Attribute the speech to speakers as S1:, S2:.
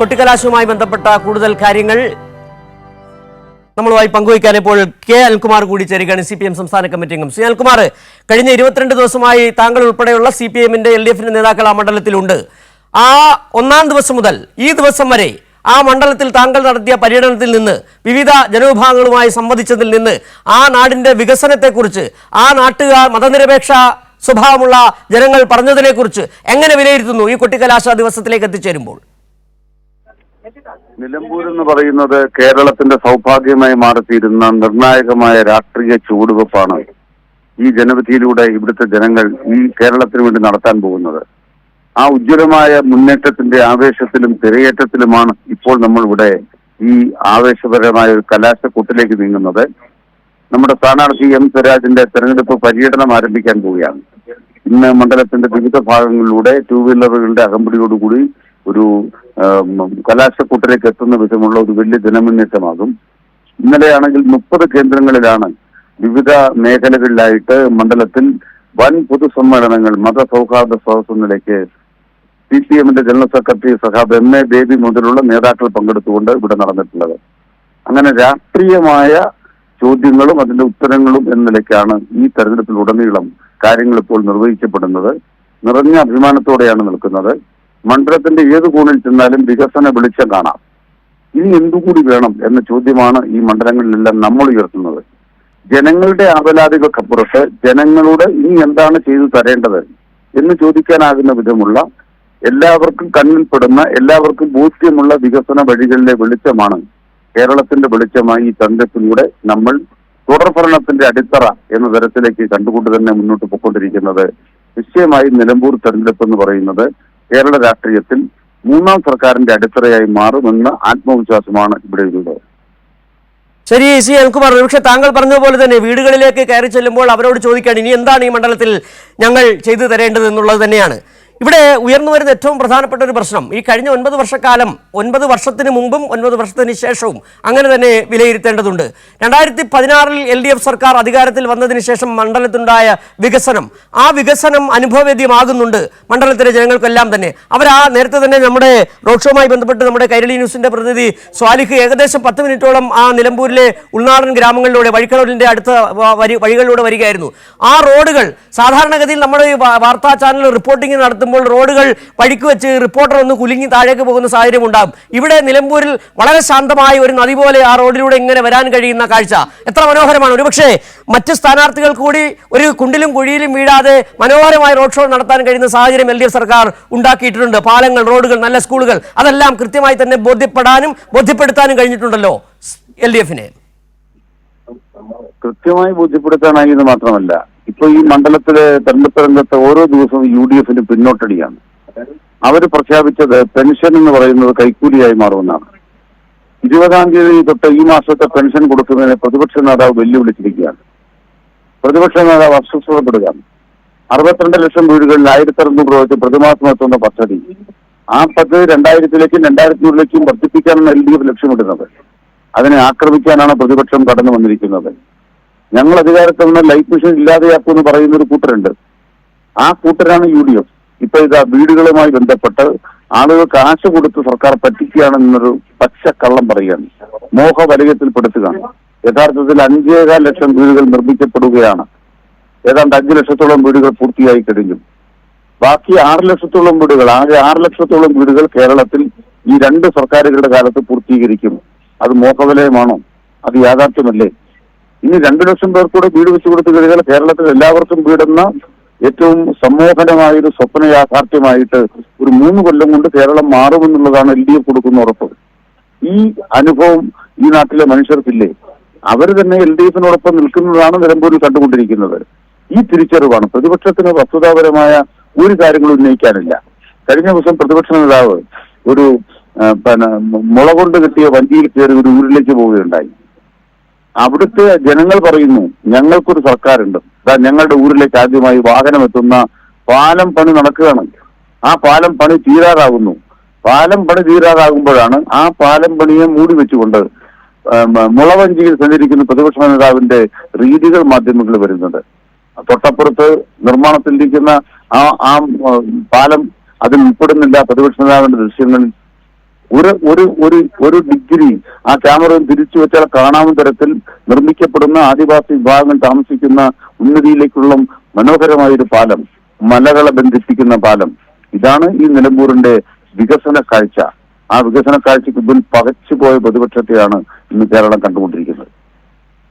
S1: കൊട്ടിക്കലാശവുമായി ബന്ധപ്പെട്ട കൂടുതൽ കാര്യങ്ങൾ നമ്മളുമായി പങ്കുവയ്ക്കാൻ ഇപ്പോൾ കെ അൽകുമാർ കൂടി ചേരുകയാണ് സി പി എം സംസ്ഥാന കമ്മിറ്റി അംഗം. സി അൽകുമാർ കഴിഞ്ഞ ഇരുപത്തിരണ്ട് ദിവസമായി താങ്കൾ ഉൾപ്പെടെയുള്ള സി പി എമ്മിന്റെ എൽ ഡി എഫിന്റെ നേതാക്കൾ ആ മണ്ഡലത്തിലുണ്ട്. ആ ഒന്നാം ദിവസം മുതൽ ഈ ദിവസം വരെ ആ മണ്ഡലത്തിൽ താങ്കൾ നടത്തിയ പര്യടനത്തിൽ നിന്ന് വിവിധ ജനവിഭാഗങ്ങളുമായി സംവദിച്ചതിൽ നിന്ന് ആ നാടിന്റെ വികസനത്തെക്കുറിച്ച് ആ നാട്ടുകാർ മതനിരപേക്ഷ സ്വഭാവമുള്ള ജനങ്ങൾ പറഞ്ഞതിനെക്കുറിച്ച് എങ്ങനെ വിലയിരുത്തുന്നു ഈ കൊട്ടിക്കലാശ ദിവസത്തിലേക്ക് എത്തിച്ചേരുമ്പോൾ?
S2: നിലമ്പൂർ എന്ന് പറയുന്നത് കേരളത്തിന്റെ സൗഭാഗ്യമായി മാറിത്തീരുന്ന നിർണായകമായ രാഷ്ട്രീയ ചുവടുവെപ്പാണ് ഈ ജനവിധിയിലൂടെ ഇവിടുത്തെ ജനങ്ങൾ ഈ കേരളത്തിന് വേണ്ടി നടത്താൻ പോകുന്നത്. ആ ഉജ്ജ്വലമായ മുന്നേറ്റത്തിന്റെ ആവേശത്തിലും തിരയേറ്റത്തിലുമാണ് ഇപ്പോൾ നമ്മൾ ഇവിടെ ഈ ആവേശപരമായ ഒരു കലാശക്കൂട്ടിലേക്ക് നീങ്ങുന്നത്. നമ്മുടെ സ്ഥാനാർത്ഥി എം സ്വരാജിന്റെ തെരഞ്ഞെടുപ്പ് പര്യടനം ആരംഭിക്കാൻ പോവുകയാണ്. ഇന്ന് മണ്ഡലത്തിന്റെ വിവിധ ഭാഗങ്ങളിലൂടെ ടൂ വീലറുകളുടെ അകമ്പടിയോടുകൂടി ഒരു കലാശക്കൂട്ടിലേക്ക് എത്തുന്ന വിധമുള്ള ഒരു വലിയ ജനമുന്നേറ്റമാകും. ഇന്നലെയാണെങ്കിൽ മുപ്പത് കേന്ദ്രങ്ങളിലാണ് വിവിധ മേഖലകളിലായിട്ട് മണ്ഡലത്തിൽ വൻ പൊതുസമ്മേളനങ്ങൾ മതസൗഹാർദ്ദ സദസ് നിലയ്ക്ക് സി പി എമ്മിന്റെ ജനറൽ സെക്രട്ടറി സഹാബ് എം എ ബേബി മുതലുള്ള നേതാക്കൾ പങ്കെടുത്തുകൊണ്ട് ഇവിടെ നടന്നിട്ടുള്ളത്. അങ്ങനെ രാഷ്ട്രീയമായ ചോദ്യങ്ങളും അതിന്റെ ഉത്തരങ്ങളും എന്ന നിലയ്ക്കാണ് ഈ തെരഞ്ഞെടുപ്പിലുടനീളം കാര്യങ്ങൾ ഇപ്പോൾ നിർവഹിക്കപ്പെടുന്നത്. നിറഞ്ഞ അഭിമാനത്തോടെയാണ് നിൽക്കുന്നത്. മണ്ഡലത്തിന്റെ ഏത് കോണിൽ ചെന്നാലും വികസന വെളിച്ചം കാണാം. ഇനി എന്തുകൂടി വേണം എന്ന ചോദ്യമാണ് ഈ മണ്ഡലങ്ങളിലെല്ലാം നമ്മൾ ഉയർത്തുന്നത്. ജനങ്ങളുടെ ആവലാതികൾക്കപ്പുറത്ത് ജനങ്ങളോട് ഇനി എന്താണ് ചെയ്തു തരേണ്ടത് എന്ന് ചോദിക്കാനാകുന്ന വിധമുള്ള എല്ലാവർക്കും കണ്ണിൽപ്പെടുന്ന എല്ലാവർക്കും ബോധ്യമുള്ള വികസന വഴികളിലെ വെളിച്ചമാണ് കേരളത്തിന്റെ വെളിച്ചമായി ഈ തന്ത്രത്തിലൂടെ നമ്മൾ തുടർഭരണത്തിന്റെ അടിത്തറ എന്ന തരത്തിലേക്ക് കണ്ടുകൊണ്ട് തന്നെ മുന്നോട്ട് പോയിക്കൊണ്ടിരിക്കുന്നത്. നിശ്ചയമായും നിലമ്പൂർ തെരഞ്ഞെടുപ്പ് എന്ന് പറയുന്നത് കേരള രാഷ്ട്രീയത്തിൽ മൂന്നാം സർക്കാരിന്റെ അടിത്തറയായി മാറുമെന്ന ആത്മവിശ്വാസമാണ് ഇവിടെ ഉള്ളത്.
S1: ശരി സി. അൽകുമാർ ഒരുപക്ഷെ താങ്കൾ പറഞ്ഞ പോലെ തന്നെ വീടുകളിലേക്ക് കയറി ചെല്ലുമ്പോൾ അവരോട് ചോദിക്കുകയാണ് ഇനി എന്താണ് ഈ മണ്ഡലത്തിൽ ഞങ്ങൾ ചെയ്തു തരേണ്ടത് എന്നുള്ളത് തന്നെയാണ്. ഇവിടെ ഉയർന്നു വരുന്ന ഏറ്റവും പ്രധാനപ്പെട്ട ഒരു പ്രശ്നം. ഈ കഴിഞ്ഞ ഒൻപത് വർഷക്കാലം ഒൻപത് വർഷത്തിന് മുമ്പും ഒൻപത് വർഷത്തിന് ശേഷവും അങ്ങനെ തന്നെ വിലയിരുത്തേണ്ടതുണ്ട്. രണ്ടായിരത്തി പതിനാറിൽ എൽ ഡി എഫ് സർക്കാർ അധികാരത്തിൽ വന്നതിന് ശേഷം മണ്ഡലത്തുണ്ടായ വികസനം. ആ വികസനം അനുഭവവേദ്യമാകുന്നുണ്ട് മണ്ഡലത്തിലെ ജനങ്ങൾക്കെല്ലാം തന്നെ. അവർ ആ നേരത്തെ തന്നെ നമ്മുടെ റോഡ് ഷോയുമായി ബന്ധപ്പെട്ട് നമ്മുടെ കൈരളി ന്യൂസിന്റെ പ്രതിനിധി സ്വാലിഹ് ഏകദേശം പത്ത് മിനിറ്റോളം ആ നിലമ്പൂരിലെ ഉൾനാടൻ ഗ്രാമങ്ങളിലൂടെ വഴിക്കടലിന്റെ അടുത്ത വഴികളിലൂടെ വരികയായിരുന്നു. ആ റോഡുകൾ സാധാരണഗതിയിൽ നമ്മുടെ വാർത്താ ചാനൽ റിപ്പോർട്ടിംഗ് നടത്തുമ്പോൾ റോഡുകൾ വഴിക്ക് വെച്ച് റിപ്പോർട്ടർ ഒന്ന് കുലുങ്ങി താഴേക്ക് പോകുന്ന സാഹചര്യം ഉണ്ടാകും. ഇവിടെ നിലമ്പൂരിൽ വളരെ ശാന്തമായ ഒരു നദി പോലെ ആ റോഡിലൂടെ ഇങ്ങനെ വരാൻ കഴിയുന്ന കാഴ്ച എത്ര മനോഹരമാണ്. ഒരുപക്ഷെ മറ്റ് സ്ഥാനാർത്ഥികൾ കൂടി ഒരു കുണ്ടിലും കുഴിയിലും വീഴാതെ മനോഹരമായ റോഡ് ഷോ നടത്താൻ കഴിയുന്ന സാഹചര്യം എൽ സർക്കാർ ഉണ്ടാക്കിയിട്ടുണ്ട്. പാലങ്ങൾ റോഡുകൾ നല്ല സ്കൂളുകൾ അതെല്ലാം കൃത്യമായി തന്നെ ബോധ്യപ്പെടാനും ബോധ്യപ്പെടുത്താനും കഴിഞ്ഞിട്ടുണ്ടല്ലോ. എൽ ഡി എഫിനെ.
S2: കൃത്യമായി ബോധ്യപ്പെടുത്താനായി എന്ന് മാത്രമല്ല. ഇപ്പൊ ഈ മണ്ഡലത്തിലെ തെരഞ്ഞെടുപ്പ് രംഗത്ത് ഓരോ ദിവസവും യു ഡി എഫിന് പിന്നോട്ടടിയാണ്. അവർ പ്രഖ്യാപിച്ചത് പെൻഷൻ എന്ന് പറയുന്നത് കൈക്കൂലിയായി മാറുമെന്നാണ്. ഇരുപതാം തീയതി തൊട്ട് ഈ മാസത്തെ പെൻഷൻ കൊടുക്കുന്നതിനെ പ്രതിപക്ഷ നേതാവ് വെല്ലുവിളിച്ചിരിക്കുകയാണ്. പ്രതിപക്ഷ നേതാവ് അസ്വസ്ഥതപ്പെടുകയാണ്. അറുപത്തിരണ്ട് ലക്ഷം വീടുകളിൽ ആയിരത്തി അറുന്നൂറ് രൂപ വെച്ച് പ്രതിമാസം എത്തുന്ന പദ്ധതി. ആ പദ്ധതി രണ്ടായിരത്തിലേക്കും രണ്ടായിരത്തി നൂറിലേക്കും വർദ്ധിപ്പിക്കാനാണ് എൽ ഡി എഫ് ലക്ഷ്യമിടുന്നത്. അതിനെ ആക്രമിക്കാനാണ് പ്രതിപക്ഷം കടന്നു വന്നിരിക്കുന്നത്. ഞങ്ങൾ അധികാരത്തിൽ നിന്ന് ലൈഫ് മിഷൻ ഇല്ലാതെയാക്കുമെന്ന് പറയുന്ന ഒരു കൂട്ടരുണ്ട്. ആ കൂട്ടരാണ് യു ഡി എഫ്. ഇപ്പൊ ഇതാ വീടുകളുമായി ബന്ധപ്പെട്ട് ആളുകൾ കാശ് കൊടുത്ത് സർക്കാർ പറ്റിക്കുകയാണെന്നൊരു പച്ച കള്ളം പറയുകയാണ് മോഹവലയത്തിൽപ്പെടുത്തുകയാണ് യഥാർത്ഥത്തിൽ അഞ്ചേകാൽ ലക്ഷം വീടുകൾ നിർമ്മിക്കപ്പെടുകയാണ്. ഏതാണ്ട് അഞ്ചു ലക്ഷത്തോളം വീടുകൾ പൂർത്തിയായി കഴിഞ്ഞു. ബാക്കി ആറ് ലക്ഷത്തോളം വീടുകൾ ആകെ ആറ് ലക്ഷത്തോളം വീടുകൾ കേരളത്തിൽ ഈ രണ്ട് സർക്കാരുകളുടെ കാലത്ത് പൂർത്തീകരിക്കും. അത് മോഹവലയമാണോ അത് യാഥാർത്ഥ്യമല്ലേ? ഇനി രണ്ടു ലക്ഷം പേർക്കൂടെ വീട് വെച്ചു കൊടുത്തു കഴിഞ്ഞാൽ കേരളത്തിൽ എല്ലാവർക്കും വീടെന്ന ഏറ്റവും സമ്മോഹനമായ ഒരു സ്വപ്ന യാഥാർത്ഥ്യമായിട്ട് ഒരു മൂന്ന് കൊല്ലം കൊണ്ട് കേരളം മാറുമെന്നുള്ളതാണ് എൽ ഡി എഫ് കൊടുക്കുന്ന ഉറപ്പ്. ഈ അനുഭവം ഈ നാട്ടിലെ മനുഷ്യർക്കില്ലേ? അവർ തന്നെ എൽ ഡി എഫിനോടൊപ്പം നിൽക്കുന്നതാണ് നിലമ്പൂരിൽ കണ്ടുകൊണ്ടിരിക്കുന്നത്. ഈ തിരിച്ചറിവാണ്. പ്രതിപക്ഷത്തിന് വസ്തുതാപരമായ ഒരു കാര്യങ്ങളും ഉന്നയിക്കാനില്ല. കഴിഞ്ഞ ദിവസം പ്രതിപക്ഷ നേതാവ് ഒരു പിന്നെ മുള കൊണ്ട് കിട്ടിയ വണ്ടിയിൽ കയറി ഒരു ഊരിലേക്ക് പോവുകയുണ്ടായി. അവിടുത്തെ ജനങ്ങൾ പറയുന്നു ഞങ്ങൾക്കൊരു സർക്കാരുണ്ട്. ഞങ്ങളുടെ ഊരിലേക്ക് ആദ്യമായി വാഹനം എത്തുന്ന പാലം പണി നടക്കുകയാണ്. ആ പാലം പണി തീരാറാകുന്നു. പാലം പണി തീരാറാകുമ്പോഴാണ് ആ പാലം പണിയെ മൂടി വെച്ചുകൊണ്ട് മുളവഞ്ചിയിൽ സഞ്ചരിക്കുന്ന പ്രതിപക്ഷ നേതാവിന്റെ രീതികൾ മാധ്യമങ്ങളിൽ വരുന്നത് തൊട്ടപ്പുറത്ത് നിർമ്മാണത്തിലിരിക്കുന്ന ആ ആ പാലം അതിൽ ഉൾപ്പെടുന്നില്ല. പ്രതിപക്ഷ നേതാവിന്റെ ദൃശ്യങ്ങളിൽ ഒരു ഒരു ഒരു ഒരു ഡിഗ്രി ആ ക്യാമറ തിരിച്ചു വെച്ചാൽ കാണാവുന്ന തരത്തിൽ നിർമ്മിക്കപ്പെടുന്ന ആദിവാസി വിഭാഗങ്ങൾ താമസിക്കുന്ന ഉന്നതിയിലേക്കുള്ള മനോഹരമായ ഒരു പാലം മലകളെ ബന്ധിപ്പിക്കുന്ന പാലം. ഇതാണ് ഈ നിലമ്പൂരിന്റെ വികസന കാഴ്ച. ആ വികസന കാഴ്ചയ്ക്ക് മുമ്പിൽ പകച്ചുപോയ പ്രതിപക്ഷത്തെയാണ് ഇന്ന് കേരളം കണ്ടുകൊണ്ടിരിക്കുന്നത്.